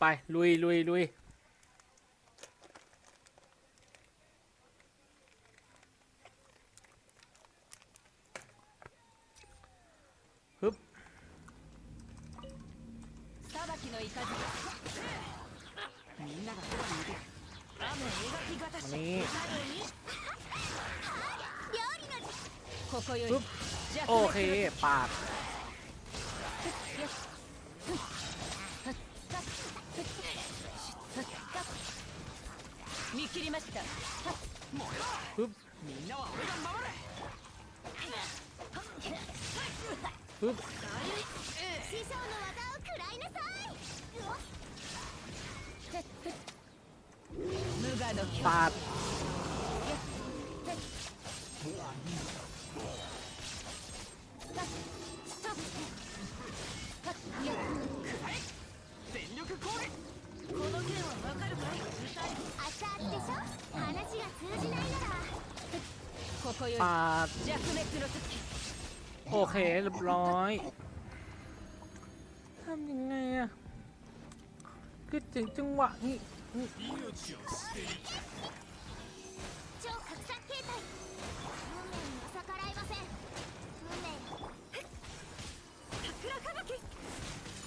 ไป ลุยลุยลุยฮึบนี่โอเค ปาด 切りました ปึ๊บ みんなは俺が守れ ปึ๊บ 師匠の技を食らいなさい無我の境 ปาด ปาดโอเคเรียบร้อยทำยังไงอะคือถึงจังหวะนี้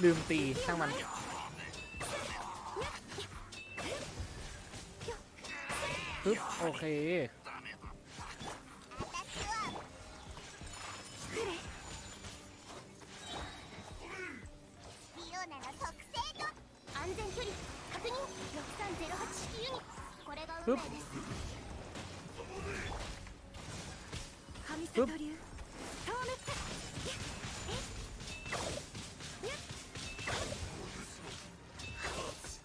ลืมตีช่างมัน ปึ๊บโอเคปึ๊บปึ๊บ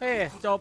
เฮ้จบ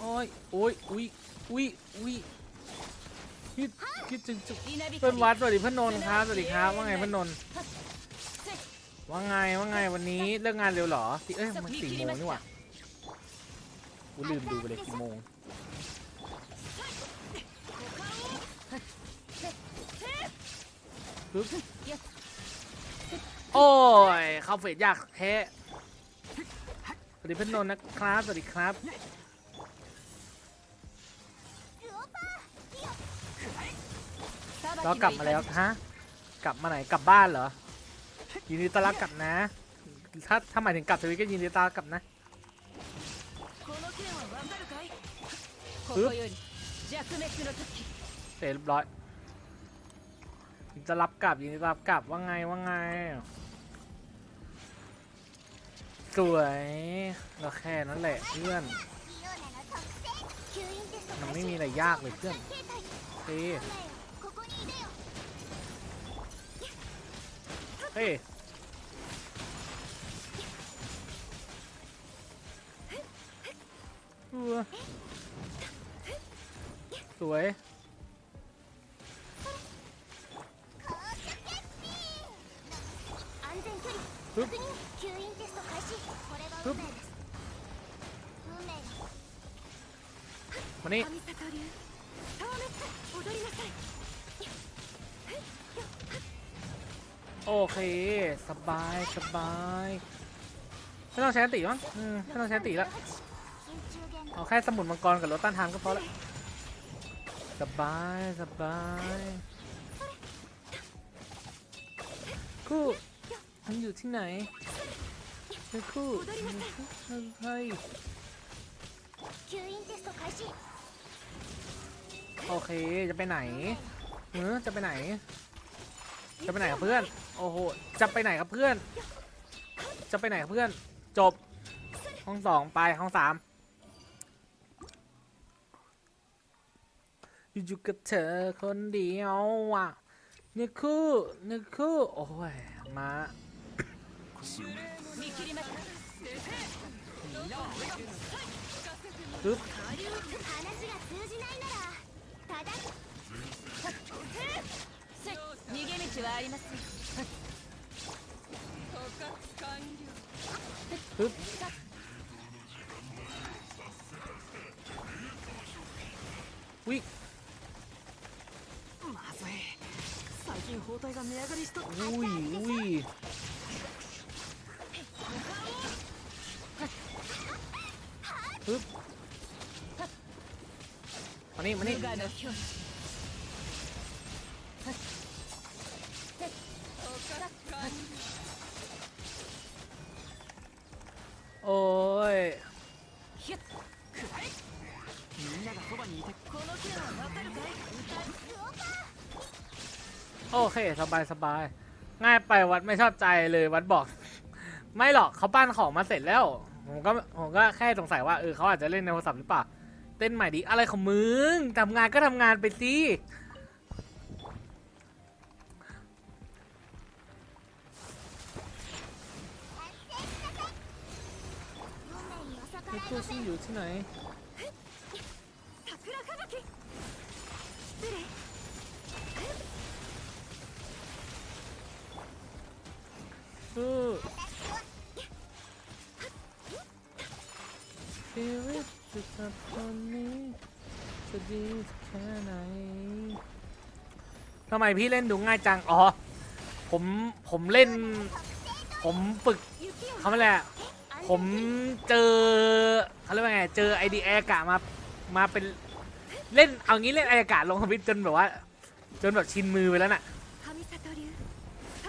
โอ้ยโอ้ยอุ้ยอุ้ยอุ้ยคิดคิดจึงจุ稲光เพื่อนวัดสวัสดีเพื่อนนนท์ครับสวัสดีครับว่าไงเพื่อนนนท์ว่าไงว่าไงวันนี้เลิกงานเร็วเหรอสี่เอ้ยมันสี่โมงนี่หว่ากูลืมดูไปเลยกี่โมงปึ๊บโอ้ยเข้าเฟสยากแท้สวัสดีเพื่อนนนท์นะครับสวัสดีครับ เรากลับมาแล้วฮะกลับมาไหนกลับบ้านเหรอยินดีต้อนรับกลับนะ ถ้าถ้าหมายถึงกลับสวิตก็ยินดีต้อนรับกลับนะเสร็จเรียบร้อยจะรับกลับยินดีรับกลับว่าไงว่าไง สวยก็แค่นั้นแหละเพื่อนมันไม่มีอะไรยากเลยเพื่อนเฮ้ Hey. Uh. สวยฮึบฮึบมานี่ โอเค สบายสบายไม่ต้องใช้ติมั้งไม่ต้องใช้ติแล้วเอาแค่สมุนมังกรกับรถต้านทานก็พอละสบายสบายคู่มันอยู่ที่ไหนคู่ใช่โอเค จะไปไหนเออจะไปไหน จะไปไหนครับเพื่อน โอ้โห จะไปไหนครับเพื่อน จะไปไหนครับเพื่อน จบ ห้องสองไปห้องสามอยู่กับเธอคนเดียวอะนึกคู่นึกคู่ โอ้ย มาปึ๊บ 気はい。まずい。最近包帯が値上がりしとおい。おい。ふっ เคสบายสบายง่ายไปวัดไม่ชอบใจเลยวัดบอก ไม่หรอกเขาปั้นของมาเสร็จแล้ว ผมก็ผมก็แค่สงสัยว่าเออเขาอาจจะเล่นในโทรศัพท์หรือเปล่าเต้นใหม่ดิอะไรของมึงทำงานก็ทำงานไปสิไอ้ตัวซี่อยู่ที่ไหน ชีวิตจะกับคนนี้จะดีแค่ไหนทำไมพี่เล่นดูง่ายจัง อ๋อ ผม ผมเล่น ผมฝึกเขาไม่แหละ ผมเจอเขาเรียกว่าไง เจอไอดีแอร์กะมา มาเป็นเล่น เอางี้เล่นไออากาศลงคอมพิวจนแบบว่า จนแบบชินมือไปแล้วน่ะ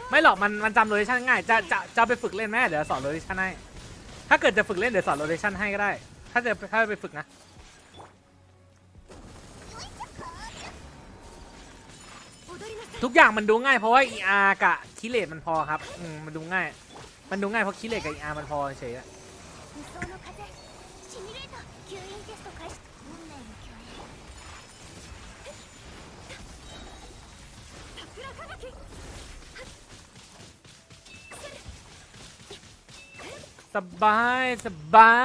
ไม่หรอกมันมันจำโลเคชั่นง่าย จะจะจะไปฝึกเล่นไหมเดี๋ยวสอนโลเคชั่นให้ ถ้าเกิดจะฝึกเล่นเดี๋ยวสอนโลเคชั่นให้ก็ได้ ถ้าจะถ้าไปฝึกนะ ทุกอย่างมันดูง่ายเพราะว่า ER กะคิเลตมันพอครับอืมมันดูง่าย มันดูง่ายเพราะคิเลตกับ ER มันพอเฉยอะ สบายสบา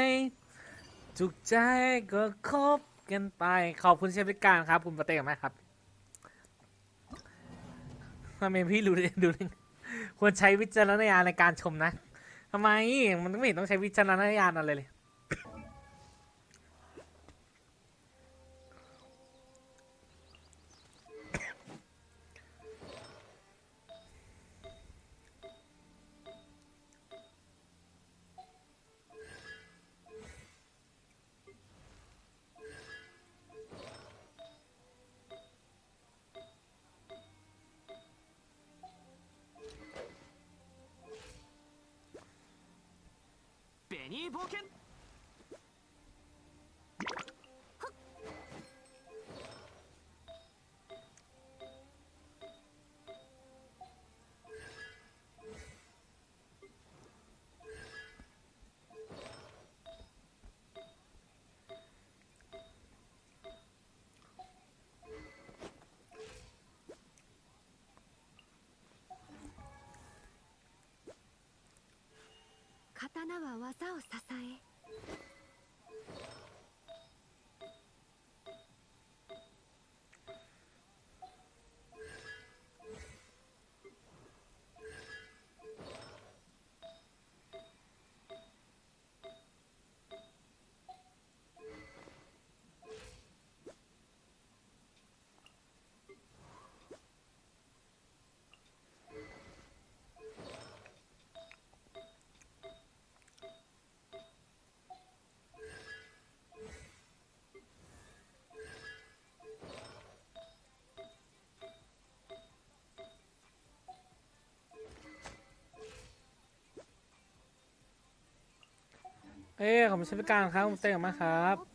ยจุกใจก็คบกันไป ขอบคุณเชฟพิการครับ คุณประเต้มากครับทำไมพี่รู้ดูดูควรใช้วิจารณญาณในการชมนะทำไมมันไม่เห็นต้องใช้วิจารณญาณอะไรเลย ベニー冒険 刀は技を支え。 เอ้ยขอบคุณเชฟพิการครับคุณเต้มากครับ